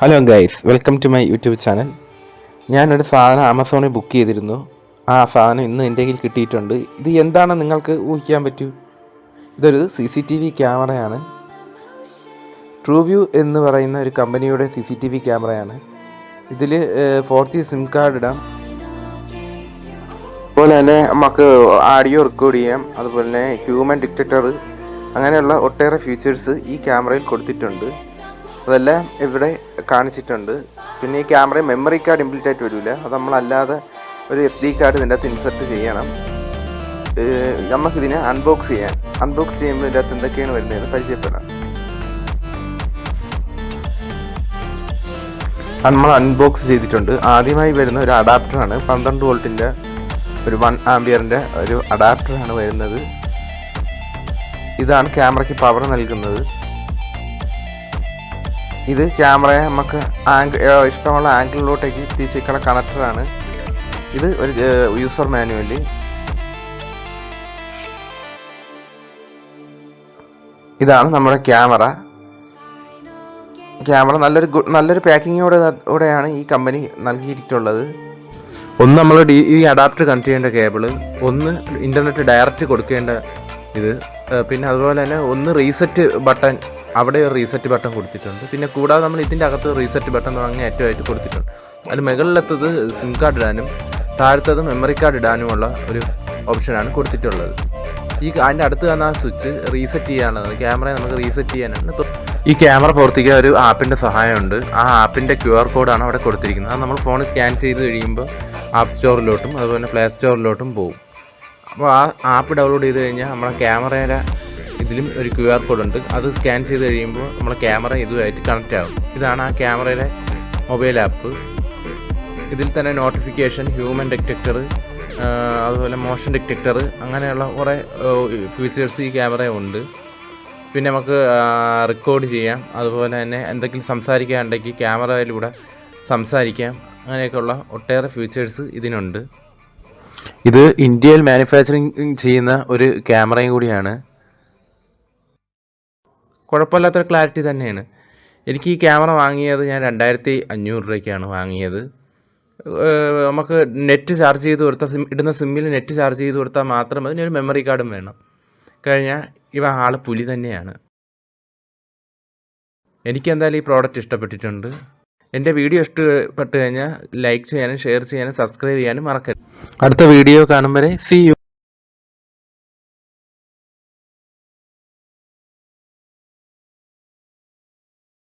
Hello guys welcome to my YouTube channel ഞാനൊരു സാധനം ആമസോണിൽ ബുക്ക് ചെയ്തിരുന്നു. ആ സാധനം ഇന്ന് എന്റെ കയ്യിൽ കിട്ടിയിട്ടുണ്ട്. ഇത് എന്താണെന്ന് നിങ്ങൾക്ക് ഊഹിക്കാൻ പറ്റൂ? ഇതൊരു സി സി ടി വി ക്യാമറയാണ് ട്രൂവ്യൂ എന്ന് പറയുന്ന ഒരു കമ്പനിയുടെ സി സി ടി വി ക്യാമറയാണ് ഇതിൽ ഫോർ ജി സിം കാർഡ് ഇടാം. അതുപോലെ തന്നെ നമുക്ക് ആഡിയോ റെക്കോർഡ് ചെയ്യാം. അതുപോലെ തന്നെ ഹ്യൂമൻ ഡിറ്റക്ടർ അങ്ങനെയുള്ള ഒട്ടേറെ ഫീച്ചേഴ്സ് ഈ ക്യാമറയിൽ കൊടുത്തിട്ടുണ്ട്. അതെല്ലാം ഇവിടെ കാണിച്ചിട്ടുണ്ട്. പിന്നെ ഈ ക്യാമറ മെമ്മറി കാർഡ് ഇംപ്ലിറ്റ് ആയിട്ട് വരില്ല അത് നമ്മളല്ലാതെ ഒരു എസ് ഡി കാർഡ് ഇതിന്റെ അകത്ത് ഇൻസെർട്ട് ചെയ്യണം. നമുക്ക് നമുക്കിതിനെ അൺബോക്സ് ചെയ്യാം അൺബോക്സ് ചെയ്യുമ്പോൾ ഇതിന്റെ അകത്ത് എന്തൊക്കെയാണ് വരുന്നതെന്ന് പരിചയപ്പെടാം. നമ്മൾ അൺബോക്സ് ചെയ്തിട്ടുണ്ട്. ആദ്യമായി വരുന്ന ഒരു അഡാപ്റ്ററാണ് പന്ത്രണ്ട് വോൾട്ടിന്റെ ഒരു വൺ ആംബിയറിന്റെ ഒരു അഡാപ്റ്ററാണ് വരുന്നത്. ഇതാണ് ക്യാമറയ്ക്ക് പവർ നൽകുന്നത്. ഇത് ക്യാമറയെ നമുക്ക് ആംഗിൾ ഇഷ്ടമുള്ള ആംഗിളിലോട്ടേക്ക് തിരിച്ചിരിക്കുന്ന കണക്ടറാണ്. ഇത് ഒരു യൂസർ മാനുവലി ഇതാണ് നമ്മുടെ ക്യാമറ. ക്യാമറ നല്ലൊരു നല്ലൊരു പാക്കിങ്ങോടെ കൂടെയാണ് ഈ കമ്പനി നൽകിയിട്ടുള്ളത്. ഒന്ന് നമ്മൾ ഈ അഡാപ്റ്റർ കണക്ട് ചെയ്യേണ്ട കേബിൾ ഒന്ന് ഇന്റർനെറ്റ് ഡയറക്റ്റ് കൊടുക്കേണ്ട ഇത് പിന്നെ അതുപോലെ തന്നെ ഒന്ന് റീസെറ്റ് ബട്ടൺ അവിടെ ഒരു റീസെറ്റ് ബട്ടൺ കൊടുത്തിട്ടുണ്ട്. പിന്നെ കൂടാതെ നമ്മൾ ഇതിന്റെ അകത്ത് റീസെറ്റ് ബട്ടൺ തുടങ്ങി ഏറ്റവുമായിട്ട് കൊടുത്തിട്ടുണ്ട്. അതിൽ മുകളിലെത്തത് സിം കാർഡ് ഇടാനും താഴത്തത് മെമ്മറി കാർഡ് ഇടാനുമുള്ള ഒരു ഓപ്ഷനാണ് കൊടുത്തിട്ടുള്ളത്. ഈ അതിന്റെ അടുത്ത് വന്ന സ്വിച്ച് റീസെറ്റ് ചെയ്യാനുള്ളത് ക്യാമറയെ നമുക്ക് റീസെറ്റ് ചെയ്യാനാണ്. ഈ ക്യാമറ പ്രവർത്തിക്കാൻ ഒരു ആപ്പിന്റെ സഹായമുണ്ട്. ആ ആപ്പിന്റെ ക്യു ആർ കോഡാണ് അവിടെ കൊടുത്തിരിക്കുന്നത്. അത് നമ്മൾ ഫോണിൽ സ്കാൻ ചെയ്ത് കഴിയുമ്പോൾ ആപ്പ് സ്റ്റോറിലോട്ടും അതുപോലെ പ്ലേ സ്റ്റോറിലോട്ടും പോകും. അപ്പോൾ ആ ആപ്പ് ഡൗൺലോഡ് ചെയ്ത് കഴിഞ്ഞാൽ നമ്മുടെ ക്യാമറയുടെ ഇതിലും ഒരു ക്യു ആർ കോഡ് ഉണ്ട്. അത് സ്കാൻ ചെയ്ത് കഴിയുമ്പോൾ നമ്മളെ ക്യാമറ ഇതുമായിട്ട് കണക്റ്റ് ആകും ഇതാണ് ആ ക്യാമറയുടെ മൊബൈൽ ആപ്പ് ഇതിൽ തന്നെ നോട്ടിഫിക്കേഷൻ ഹ്യൂമൻ ഡിറ്റക്ടർ അതുപോലെ മോഷൻ ഡിറ്റക്ടർ അങ്ങനെയുള്ള കുറേ ഫീച്ചേഴ്സ് ഈ ക്യാമറ ഉണ്ട്. പിന്നെ നമുക്ക് റെക്കോർഡ് ചെയ്യാം. അതുപോലെ തന്നെ എന്തെങ്കിലും സംസാരിക്കാനുണ്ടെങ്കിൽ ക്യാമറയിലൂടെ സംസാരിക്കാം. അങ്ങനെയൊക്കെയുള്ള ഒട്ടേറെ ഫീച്ചേഴ്സ് ഇതിനുണ്ട്. ഇത് ഇന്ത്യയിൽ മാനുഫാക്ചറിങ് ചെയ്യുന്ന ഒരു ക്യാമറയും കൂടിയാണ്. കുഴപ്പമില്ലാത്തൊരു ക്ലാരിറ്റി തന്നെയാണ്. എനിക്ക് ഈ ക്യാമറ വാങ്ങിയത് ഞാൻ രണ്ടായിരത്തി അഞ്ഞൂറ് രൂപയ്ക്കാണ് വാങ്ങിയത്. നമുക്ക് നെറ്റ് ചാർജ് ചെയ്ത് കൊടുത്താൽ സിം ഇടുന്ന സിമ്മിൽ നെറ്റ് ചാർജ് ചെയ്ത് കൊടുത്താൽ മാത്രം അതിന് ഒരു മെമ്മറി കാർഡും വേണം. കഴിഞ്ഞാൽ ഇവ ആൾ പുലി തന്നെയാണ്. എനിക്കെന്തായാലും ഈ പ്രോഡക്റ്റ് ഇഷ്ടപ്പെട്ടിട്ടുണ്ട്. എന്റെ വീഡിയോ ഇഷ്ടപ്പെട്ട് കഴിഞ്ഞാൽ ലൈക്ക് ചെയ്യാനും ഷെയർ ചെയ്യാനും സബ്സ്ക്രൈബ് ചെയ്യാനും മറക്കരുത്. അടുത്ത വീഡിയോ കാണും വരെ. C U